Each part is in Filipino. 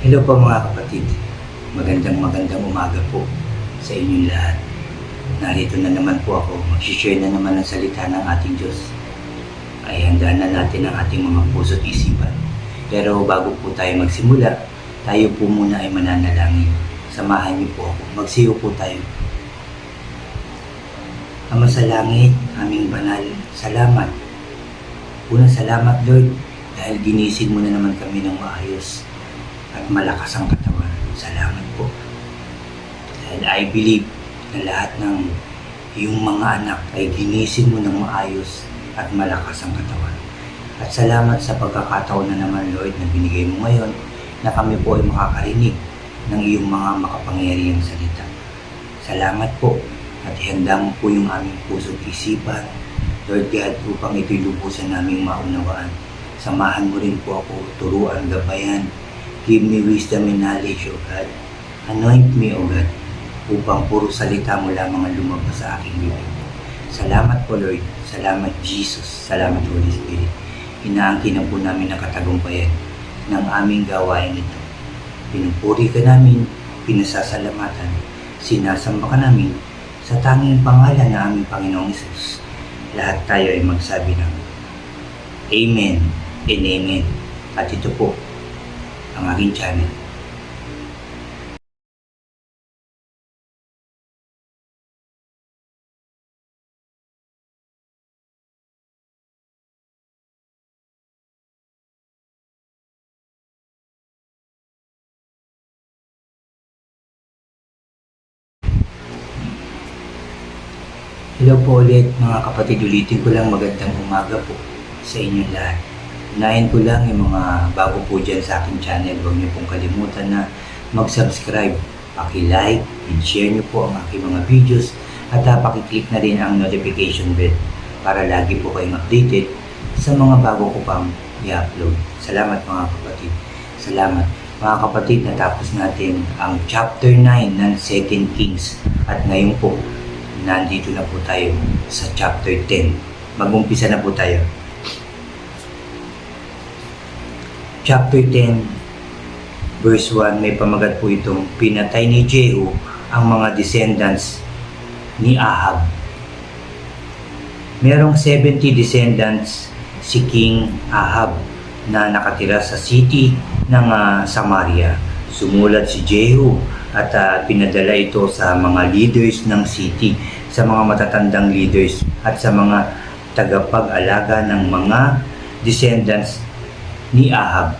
Hello po mga kapatid. Magandang magandang umaga po sa inyong lahat. Narito na naman po ako. Mag-share na naman ang salita ng ating Diyos. Ay handa na natin ang ating mga puso at isipan. Pero bago po tayo magsimula, tayo po muna ay mananalangin. Samahan niyo po ako. Magsiyo po tayo. Ama sa langit, aming banal, salamat. Una salamat Lord dahil ginising mo na naman kami ng maayos at malakas ang katawan. Salamat po. Dahil I believe na lahat ng iyong mga anak ay ginising mo ng maayos at malakas ang katawan. At salamat sa pagkakataon na naman Lord na binigay mo ngayon na kami po ay makakarinig ng iyong mga makapangyarihang salita. Salamat po at ihanda mo po yung aming puso at isipan. Lord God, upang ito'y lubusan naming maunawaan. Samahan mo rin po ako, turuan, gabayan. Give me wisdom and knowledge, O God. Anoint me, O God, upang puro salita mo lamang ang lumabas sa aking bibig. Salamat po, Lord. Salamat, Jesus. Salamat, Holy Spirit. Inaangkin na po namin ang katagumpayan ng aming gawain ito. Pinupuri ka namin, pinasasalamatan, sinasamba ka namin sa tanging pangalan ng aming Panginoong Isus. Lahat tayo ay magsabi ng Amen and Amen. At ito po ang aking channel. Hello po ulit mga kapatid. Ulitin ko lang magandang umaga po sa inyong lahat. Unahin ko lang yung mga bago po dyan sa aking channel. Huwag niyo pong kalimutan na mag-subscribe, paki-like, and share niyo po ang aking mga videos at uh, paki-click na rin ang notification bell para lagi po kayong updated sa mga bago ko pang i-upload. Salamat mga kapatid. Salamat. Mga kapatid, natapos natin ang chapter 9 ng 2 Kings at ngayon po nandito na po tayo sa chapter 10. Mag-umpisa na po tayo. Chapter 10, verse 1, may pamagat po itong pinatay ni Jehu ang mga descendants ni Ahab. Merong 70 descendants si King Ahab na nakatira sa city ng ah, Samaria. Sumulat si Jehu at ah, pinadala ito sa mga leaders ng city, sa mga matatandang leaders at sa mga tagapag-alaga ng mga descendants ni Ahab.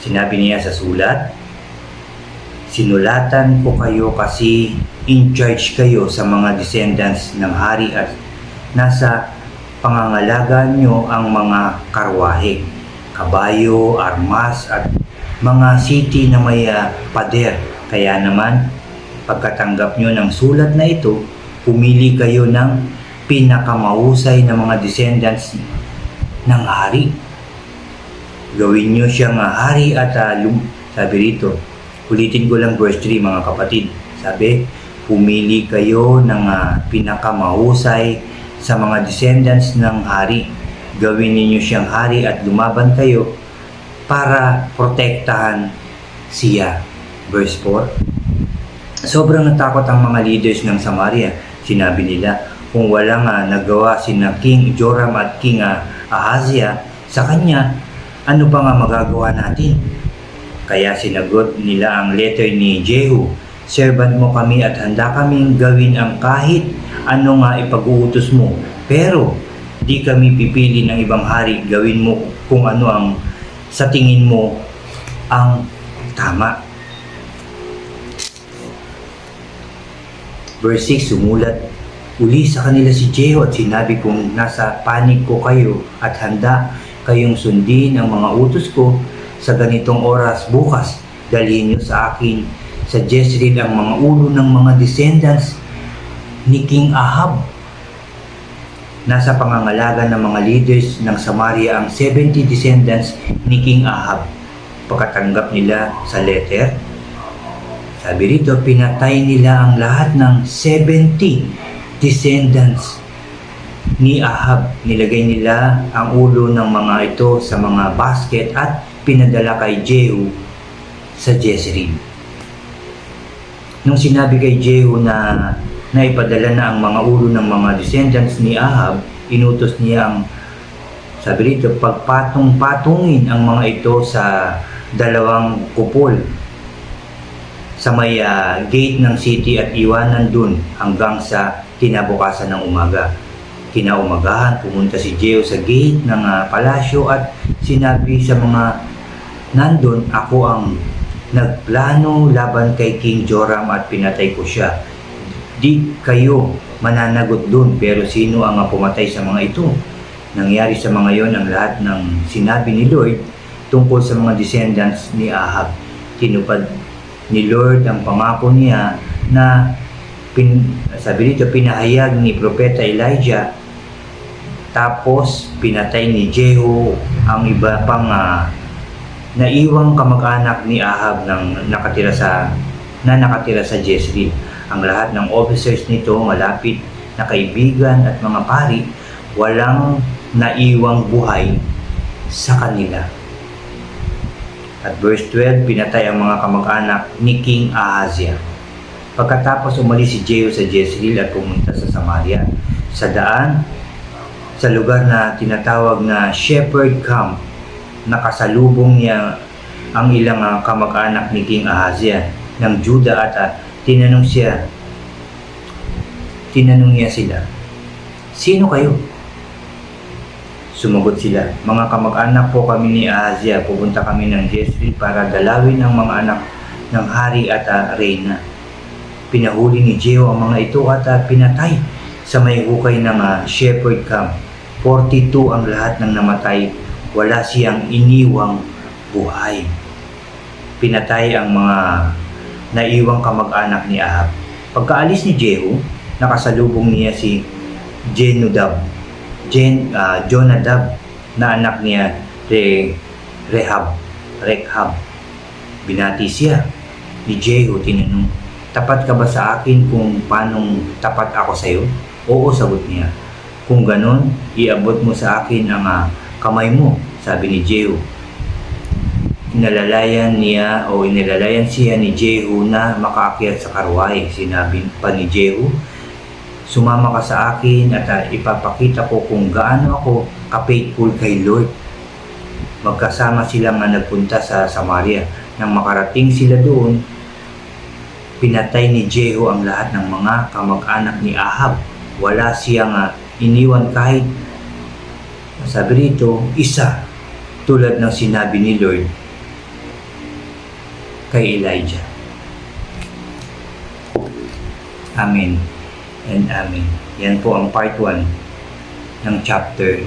Sinabi niya sa sulat, Sinulatan ko kayo kasi in charge kayo sa mga descendants ng hari at nasa pangangalaga nyo ang mga karwahe, kabayo, armas at mga city na may ah, pader. Kaya naman, pagkatanggap nyo ng sulat na ito, pumili kayo ng pinakamahusay na mga descendants ng hari. Gawin nyo siyang hari at ah, lum- sabi rito, ulitin ko lang verse 3 mga kapatid. Sabi, pumili kayo ng ah, pinakamahusay sa mga descendants ng hari. Gawin ninyo siyang hari at lumaban kayo para protektahan siya. Verse 4. Sobrang natakot ang mga leaders ng Samaria. Sinabi nila, kung walang uh, nagawa sina King Joram at King ah, Ahaziah sa kanya, ano pa nga magagawa natin? Kaya sinagot nila ang letter ni Jehu, Servant mo kami at handa kaming gawin ang kahit ano nga ipag-uutos mo. Pero di kami pipili ng ibang hari, gawin mo kung ano ang sa tingin mo ang tama. Verse 6, sumulat uli sa kanila si Jehu at sinabi kong nasa panig ko kayo at handa kayong sundin ang mga utos ko sa ganitong oras bukas. Dalhin niyo sa akin sa Jezreel ang mga ulo ng mga descendants ni King Ahab. Nasa pangangalaga ng mga leaders ng Samaria ang 70 descendants ni King Ahab. Pagkatanggap nila sa letter, sabi rito, pinatay nila ang lahat ng 70 descendants ni Ahab. Nilagay nila ang ulo ng mga ito sa mga basket at pinadala kay Jehu sa Jezreel. Nung sinabi kay Jehu na naipadala na ang mga ulo ng mga descendants ni Ahab, inutos niya ang sabi rito, pagpatong-patungin ang mga ito sa dalawang kupol sa may ah, gate ng city at iwanan dun hanggang sa kinabukasan ng umaga. Kinaumagahan, pumunta si Jehu sa gate ng ah, palasyo at sinabi sa mga nandun, ako ang nagplano laban kay King Joram at pinatay ko siya. Di kayo mananagot dun, pero sino ang pumatay sa mga ito? Nangyari sa mga yon ang lahat ng sinabi ni Lord tungkol sa mga descendants ni Ahab. Tinupad ni Lord ang pangako niya na pin, sabi dito, pinahayag ni Propeta Elijah tapos pinatay ni Jehu ang iba pang ah, naiwang kamag-anak ni Ahab ng nakatira sa na nakatira sa Jezreel. Ang lahat ng officers nito, malapit na kaibigan at mga pari, walang naiwang buhay sa kanila. At verse 12, pinatay ang mga kamag-anak ni King Ahazia. Pagkatapos umalis si Jehu sa Jezreel at pumunta sa Samaria. Sa daan, sa lugar na tinatawag na Shepherd Camp, nakasalubong niya ang ilang kamag-anak ni King Ahazia ng Juda at ah, tinanong siya, tinanong niya sila, Sino kayo? Sumagot sila, mga kamag-anak po kami ni Ahazia, pupunta kami ng Jezreel para dalawin ang mga anak ng hari at ah, reyna. Pinahuli ni Jehu ang mga ito at ah, pinatay sa may hukay ng ah, shepherd camp. 42 ang lahat ng namatay, wala siyang iniwang buhay. Pinatay ang mga naiwang kamag-anak ni Ahab. Pagkaalis ni Jehu, nakasalubong niya si Jenudab Jen, ah, Jonadab na anak niya Re, Rehab, Rekhab. Binati siya ni Jehu, tinanong, tapat ka ba sa akin kung paanong tapat ako sa iyo? Oo, sagot niya. Kung ganon, iabot mo sa akin ang ah, kamay mo, sabi ni Jehu. Inalalayan niya o inalalayan siya ni Jehu na makaakyat sa karwahe. Sinabi pa ni Jehu, sumama ka sa akin at ah, ipapakita ko kung gaano ako ka-faithful kay Lord. Magkasama sila nga nagpunta sa Samaria. Nang makarating sila doon, pinatay ni Jehu ang lahat ng mga kamag-anak ni Ahab. Wala siyang ah, iniwan kahit sabi rito, isa tulad ng sinabi ni Lord kay Elijah. Amen and Amen. Yan po ang part 1 ng chapter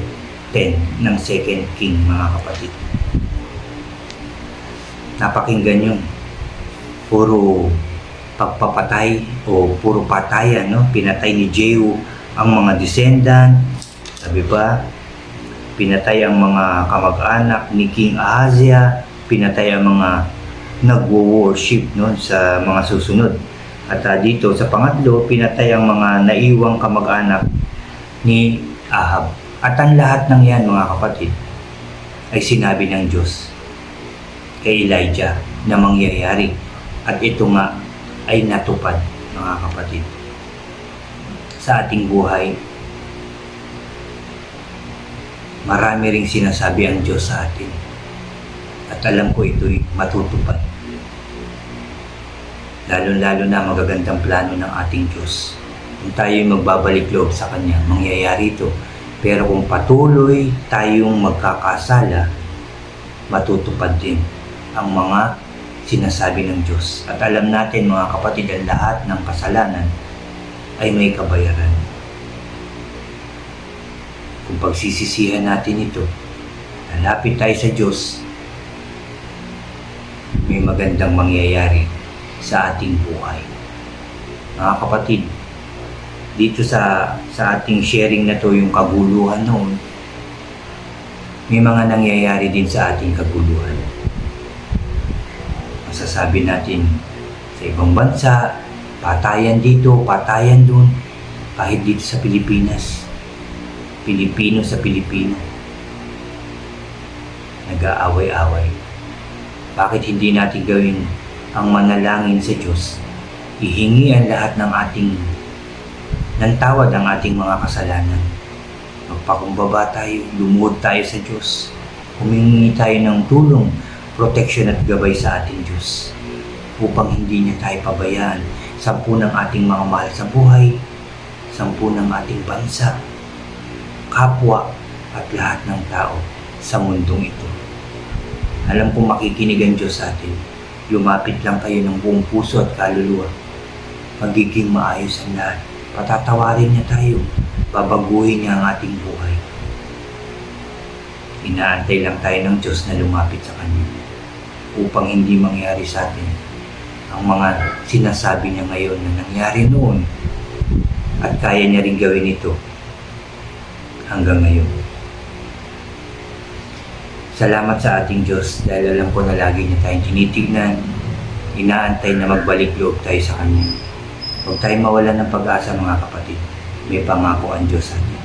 10 ng 2nd King, mga kapatid. Napakinggan yun. Puro pagpapatay o puro patayan, no? Pinatay ni Jehu ang mga descendant. Sabi ba? Pinatay ang mga kamag-anak ni King Ahazia. Pinatay ang mga nagwo-worship no, sa mga susunod. At ah, dito sa pangatlo, pinatay ang mga naiwang kamag-anak ni Ahab. At ang lahat ng yan, mga kapatid, ay sinabi ng Diyos kay Elijah na mangyayari. At ito nga ay natupad, mga kapatid. Sa ating buhay, marami ring sinasabi ang Diyos sa atin. At alam ko ito'y matutupad lalo-lalo na magagandang plano ng ating Diyos. Kung tayo'y magbabalik loob sa Kanya, mangyayari ito. Pero kung patuloy tayong magkakasala, matutupad din ang mga sinasabi ng Diyos. At alam natin mga kapatid, ang lahat ng kasalanan ay may kabayaran. Kung pagsisisihan natin ito, lalapit tayo sa Diyos, may magandang mangyayari sa ating buhay. Mga kapatid, dito sa sa ating sharing na to yung kaguluhan noon, may mga nangyayari din sa ating kaguluhan. Masasabi natin sa ibang bansa, patayan dito, patayan doon, kahit dito sa Pilipinas. Pilipino sa Pilipino. Nag-aaway-away. Bakit hindi natin gawin ang manalangin sa Diyos? Ihingi ang lahat ng ating ng tawad ang ating mga kasalanan. Magpakumbaba tayo, lumuhod tayo sa Diyos. Humingi tayo ng tulong, protection at gabay sa ating Diyos upang hindi niya tayo pabayaan. Sampu ng ating mga mahal sa buhay, sampu ng ating bansa, kapwa at lahat ng tao sa mundong ito. Alam kong makikinig ang Diyos sa atin. Lumapit lang kayo ng buong puso at kaluluwa. Magiging maayos ang lahat. Patatawarin niya tayo. Babaguhin niya ang ating buhay. Inaantay lang tayo ng Diyos na lumapit sa Kanya upang hindi mangyari sa atin ang mga sinasabi niya ngayon na nangyari noon at kaya niya rin gawin ito hanggang ngayon. Salamat sa ating Diyos dahil alam ko na lagi niya tayong tinitignan, inaantay na magbalik loob tayo sa Kanya. Huwag tayong mawalan ng pag-asa mga kapatid. May pangako ang Diyos sa atin.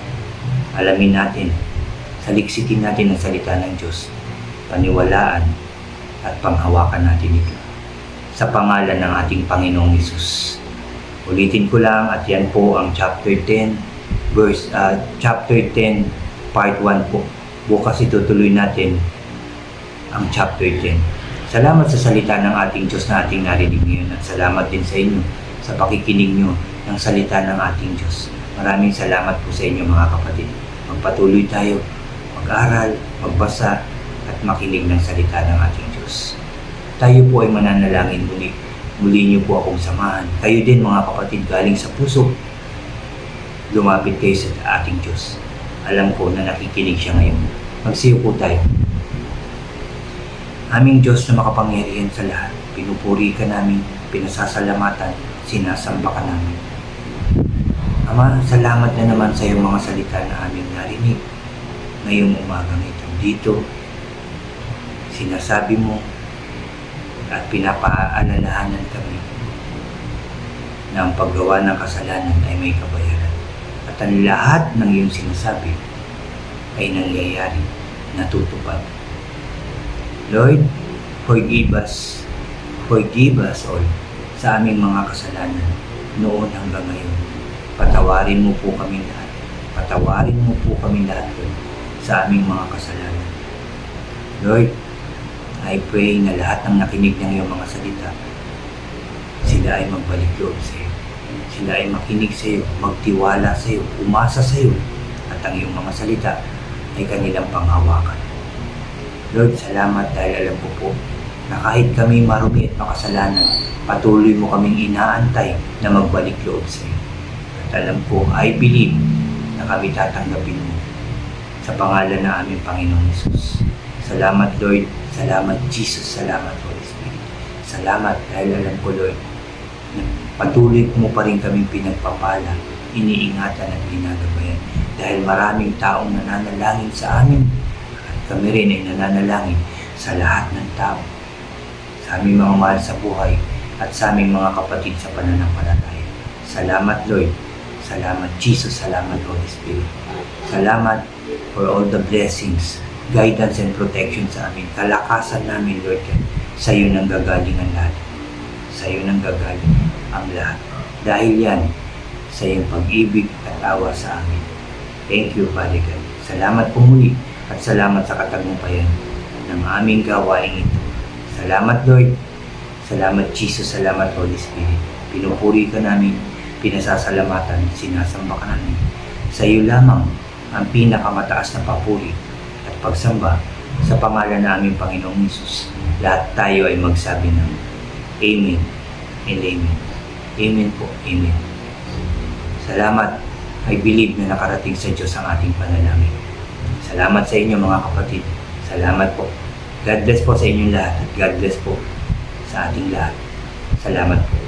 Alamin natin, saliksikin natin ang salita ng Diyos, paniwalaan at panghawakan natin ito. Sa pangalan ng ating Panginoong Isus. Ulitin ko lang at yan po ang chapter 10, verse, ah, chapter 10, part 1 po. Bukas itutuloy natin ang chapter 10. Salamat sa salita ng ating Diyos na ating narinig ngayon at salamat din sa inyo sa pakikinig nyo ng salita ng ating Diyos. Maraming salamat po sa inyo mga kapatid. Magpatuloy tayo, mag-aral, magbasa at makinig ng salita ng ating Diyos. Tayo po ay mananalangin muli. Muli niyo po akong samahan. Kayo din mga kapatid galing sa puso. Lumapit kayo sa ating Diyos. Alam ko na nakikinig siya ngayon. Magsiyo po tayo. Aming Diyos na makapangyarihan sa lahat, pinupuri ka namin, pinasasalamatan, sinasamba ka namin. Ama, salamat na naman sa iyong mga salita na aming narinig ngayong umagang ito. Dito, sinasabi mo at pinapaalalahanan kami na ang paggawa ng kasalanan ay may kabayaran. At ang lahat ng iyong sinasabi ay nangyayari, natutupad. Lord, forgive us, forgive us all sa aming mga kasalanan noon hanggang ngayon. Patawarin mo po kami lahat. Patawarin mo po kami lahat sa aming mga kasalanan. Lord, I pray na lahat ng nakinig ng iyong mga salita, sila ay magbalik loob sa iyo. Sila ay makinig sa iyo, magtiwala sa iyo, umasa sa iyo, at ang iyong mga salita ay kanilang panghawakan. Lord, salamat dahil alam ko po na kahit kami marumi at makasalanan, patuloy mo kaming inaantay na magbalik loob sa iyo. At alam ko, I believe na kami tatanggapin mo sa pangalan ng aming Panginoong Yesus. Salamat Lord, salamat Jesus, salamat Holy Spirit. Salamat dahil alam ko Lord, na patuloy mo pa rin kaming pinagpapala, iniingatan at ginagabayan. Dahil maraming taong nananalangin sa amin at kami rin ay nananalangin sa lahat ng tao. Sa aming mga mahal sa buhay at sa aming mga kapatid sa pananampalataya. Salamat Lord, salamat Jesus, salamat Holy Spirit. Salamat for all the blessings, guidance and protection sa amin. Kalakasan namin, Lord God. Sa iyo nang gagaling ang lahat. Sa iyo nang gagaling ang lahat. Dahil yan, sa iyong pag-ibig at awa sa amin. Thank you, Father God. Salamat po muli at salamat sa katagumpayan ng aming gawain ito. Salamat, Lord. Salamat, Jesus. Salamat, Holy Spirit. Pinupuri ka namin, pinasasalamatan, sinasamba ka namin. Sa iyo lamang ang pinakamataas na papuri pagsamba sa pangalan ng aming Panginoong Yesus. Lahat tayo ay magsabi ng Amen and Amen. Amen po. Amen. Salamat. I believe na nakarating sa Diyos ang ating panalangin. Salamat sa inyo mga kapatid. Salamat po. God bless po sa inyong lahat at God bless po sa ating lahat. Salamat po.